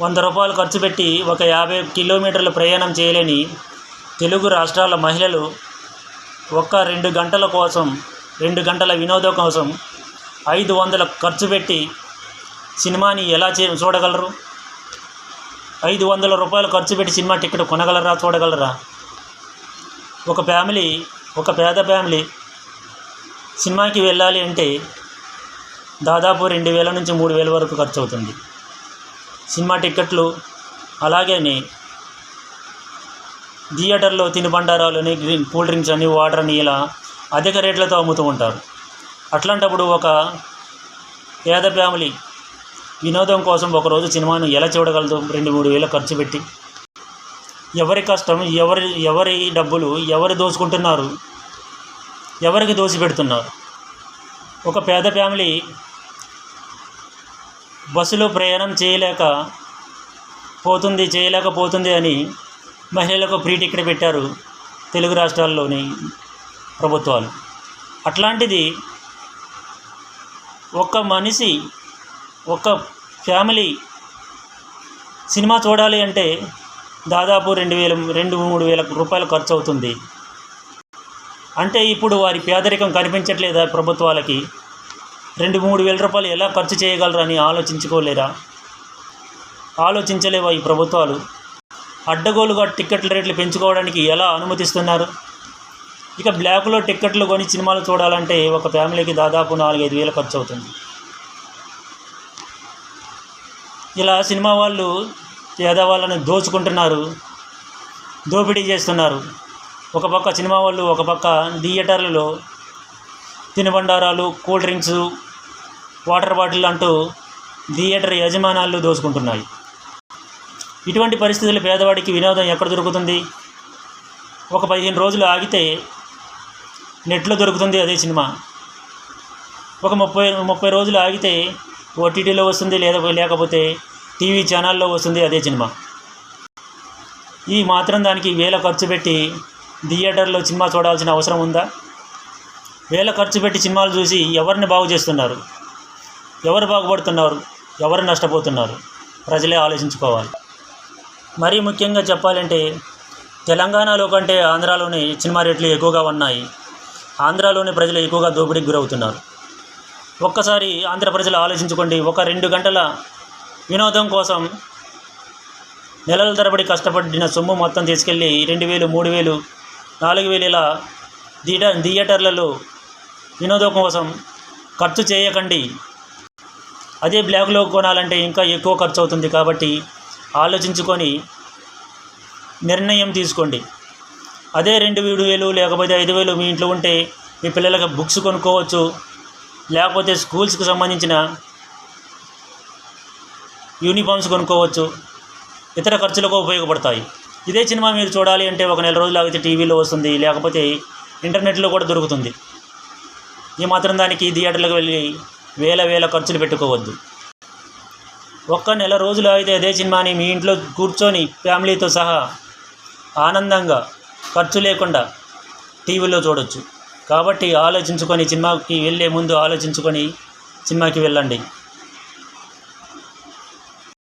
వంద రూపాయలు ఖర్చు పెట్టి ఒక యాభై కిలోమీటర్లు ప్రయాణం చేయలేని తెలుగు రాష్ట్రాల మహిళలు ఒక్క రెండు గంటల కోసం రెండు గంటల వినోదం కోసం ఐదు వందల ఖర్చు పెట్టి సినిమాని ఎలా చే చూడగలరు? ఐదు వందల రూపాయలు ఖర్చు పెట్టి సినిమా టికెట్ కొనగలరా చూడగలరా? ఒక ఫ్యామిలీ ఒక పేద ఫ్యామిలీ సినిమాకి వెళ్ళాలి అంటే దాదాపు రెండు వేల నుంచి మూడు వేల వరకు ఖర్చు అవుతుంది. సినిమా టిక్కెట్లు అలాగని థియేటర్లో తినుబండారాలని గ్రీన్ కూల్ డ్రింక్స్ అని వాటర్ అని ఇలా అధిక రేట్లతో అమ్ముతూ ఉంటారు. అట్లాంటప్పుడు ఒక పేద ఫ్యామిలీ వినోదం కోసం ఒకరోజు సినిమాను ఎలా చూడగలదు? రెండు మూడు వేలు ఖర్చు పెట్టి. ఎవరి కష్టం? ఎవరి ఎవరి డబ్బులు? ఎవరు దోచుకుంటున్నారు? ఎవరికి దోచిపెడుతున్నారు ఒక పేద ఫ్యామిలీ బస్సులో ప్రయాణం చేయలేక పోతుంది చేయలేకపోతుంది అని మహిళలకు ఫ్రీ టికెట్ పెట్టారు తెలుగు రాష్ట్రాల్లోని ప్రభుత్వాలు. అట్లాంటిది ఒక్క మనిషి ఒక ఫ్యామిలీ సినిమా చూడాలి అంటే దాదాపు రెండు వేల రెండు మూడు వేల రూపాయలు ఖర్చు అవుతుంది అంటే ఇప్పుడు వారి పేదరికం కనిపించట్లేదా ప్రభుత్వాలకి? రెండు మూడు వేల రూపాయలు ఎలా ఖర్చు చేయగలరని ఆలోచించుకోలేరా? ఆలోచించలేవా ఈ ప్రభుత్వాలు? అడ్డగోలుగా టిక్కెట్ల రేట్లు పెంచుకోవడానికి ఎలా అనుమతిస్తున్నారు? ఇక బ్లాక్లో టిక్కెట్లు కొని సినిమాలు చూడాలంటే ఒక ఫ్యామిలీకి దాదాపు నాలుగైదు వేలు ఖర్చు అవుతుంది. ఇలా సినిమా వాళ్ళు పేదవాళ్ళని దోచుకుంటున్నారు దోపిడీ చేస్తున్నారు. ఒక పక్క సినిమా వాళ్ళు ఒక పక్క థియేటర్లలో తినుబండారాలు కూల్ డ్రింక్స్ వాటర్ బాటిల్ అంటూ థియేటర్ యజమానాలు దోచుకుంటున్నాయి. ఇటువంటి పరిస్థితులు పేదవాడికి వినోదం ఎక్కడ దొరుకుతుంది? ఒక పదిహేను రోజులు ఆగితే నెట్లో దొరుకుతుంది అదే సినిమా. ఒక ముప్పై ముప్పై రోజులు ఆగితే ఓటీటీలో వస్తుంది లేదా లేకపోతే టీవీ ఛానల్లో వస్తుంది అదే సినిమా. ఈ మాత్రం దానికి వేల ఖర్చు పెట్టి థియేటర్లో సినిమా చూడాల్సిన అవసరం ఉందా? వేల ఖర్చు పెట్టి సినిమాలు చూసి ఎవరిని బాగు చేస్తున్నారు? ఎవరు బాగుపడుతున్నారు? ఎవరు నష్టపోతున్నారు? ప్రజలే ఆలోచించుకోవాలి. మరీ ముఖ్యంగా చెప్పాలంటే తెలంగాణలో కంటే ఆంధ్రాలోనే సినిమా రేట్లు ఎక్కువగా ఉన్నాయి. ఆంధ్రాలోని ప్రజలు ఎక్కువగా దోపిడీకి గురవుతున్నారు. ఒక్కసారి ఆంధ్ర ప్రజలు ఆలోచించుకోండి. ఒక రెండు గంటల వినోదం కోసం నెలల తరబడి కష్టపడిన సొమ్ము మొత్తం తీసుకెళ్ళి రెండు వేలు మూడు వేలు నాలుగు వేలు ఇలా థియేటర్ థియేటర్లలో వినోదం కోసం ఖర్చు చేయకండి. అదే బ్లాక్లో కొనాలంటే ఇంకా ఎక్కువ ఖర్చు అవుతుంది కాబట్టి ఆలోచించుకొని నిర్ణయం తీసుకోండి. అదే రెండు వేడు వేలు లేకపోతే ఐదు వేలు మీ ఇంట్లో ఉంటే మీ పిల్లలకి బుక్స్ కొనుక్కోవచ్చు. లేకపోతే స్కూల్స్కి సంబంధించిన యూనిఫామ్స్ కొనుక్కోవచ్చు. ఇతర ఖర్చులకు ఉపయోగపడతాయి. ఇదే సినిమా మీరు చూడాలి అంటే ఒక నెల రోజులు ఆగితే టీవీలో వస్తుంది. లేకపోతే ఇంటర్నెట్లో కూడా దొరుకుతుంది. ఈ మాత్రం దానికి థియేటర్లకు వెళ్ళి వేల వేల ఖర్చులు పెట్టుకోవద్దు. ఒక్క నెల రోజులు అయితే అదే సినిమాని మీ ఇంట్లో కూర్చొని ఫ్యామిలీతో సహా ఆనందంగా ఖర్చు లేకుండా టీవీలో చూడొచ్చు. కాబట్టి ఆలోచించుకొని సినిమాకి వెళ్ళే ముందు ఆలోచించుకొని సినిమాకి వెళ్ళండి.